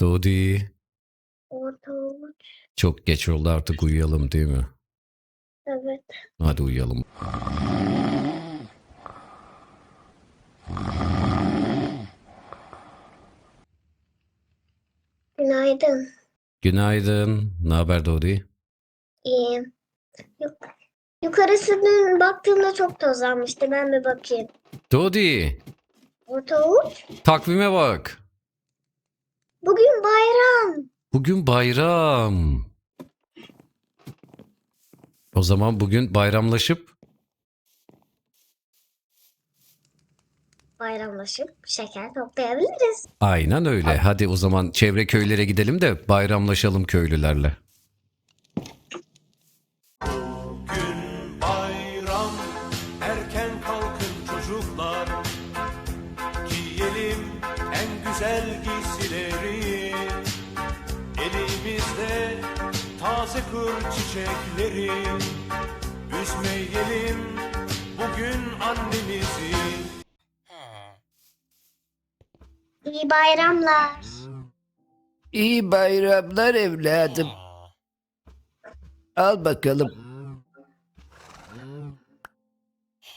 Dodi. Orta uç. Çok geç oldu artık uyuyalım değil mi? Evet. Hadi uyuyalım. Günaydın. Günaydın. Ne haber Dodi? İyiyim. Yuk Yukarısı dün baktığımda çok tozlanmıştı. Ben bir bakayım. Dodi. Orta uç. Takvime bak. Bugün bayram. Bugün bayram. O zaman bugün bayramlaşıp Bayramlaşıp şeker toplayabiliriz. aynen öyle. Hadi o zaman çevre köylere gidelim de bayramlaşalım köylülerle. Gün bayram erken kalkın çocuklar Giyelim en güzel giysileri taze kır çiçekleri Üzmeyelim bugün annemizi İyi bayramlar. İyi bayramlar evladım. Al bakalım.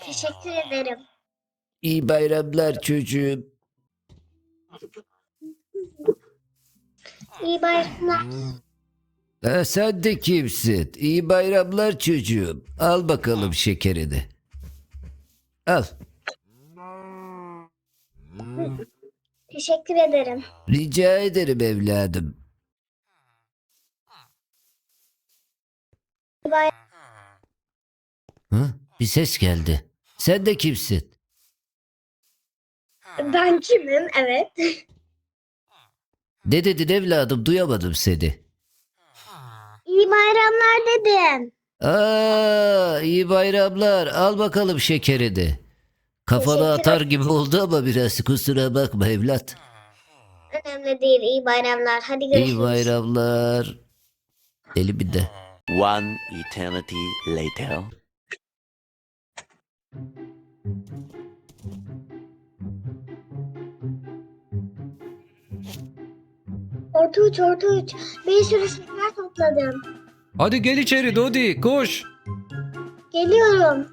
Teşekkür ederim. İyi bayramlar çocuğum. İyi bayramlar. Ha, sen de kimsin? İyi bayramlar çocuğum. Al bakalım şekerini. Al. Teşekkür ederim. Rica ederim evladım. Bay- Ha, bir ses geldi. Sen de kimsin? Ben kimim? Evet. Ne dedin evladım? Duyamadım seni. İyi bayramlar dedim. Aa, iyi bayramlar. Al bakalım şekerini. Kafana Teşekkür atar gibi oldu ama biraz kusura bakma evlat. Önemli değil. İyi bayramlar. Hadi görüşürüz. İyi bayramlar. Elimi de. One eternity later. Orta uç, orta uç. Bir sürü şeker topladım. Hadi gel içeri Dodi koş. Geliyorum.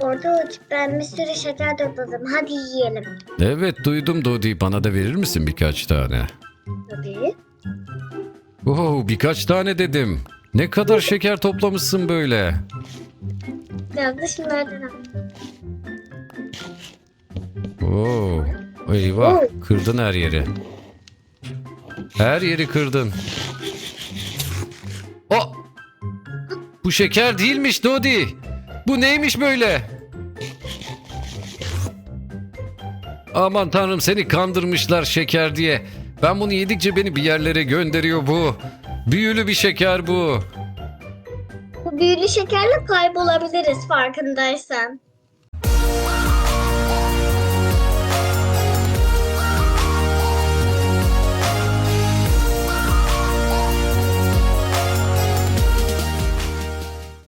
Orta uç, ben bir sürü şeker topladım. Hadi yiyelim. Evet duydum Dodi. Bana da verir misin birkaç tane? Tabii. Oo, birkaç tane dedim. Ne kadar şeker toplamışsın böyle. Biraz da şunlardan al. Oo, eyvah kırdın her yeri. Her yeri kırdın. O, bu şeker değilmiş Dodi. Bu neymiş böyle? Aman tanrım seni kandırmışlar şeker diye. Ben bunu yedikçe beni bir yerlere gönderiyor bu. Büyülü bir şeker bu. Bu büyülü şekerle kaybolabiliriz farkındaysan.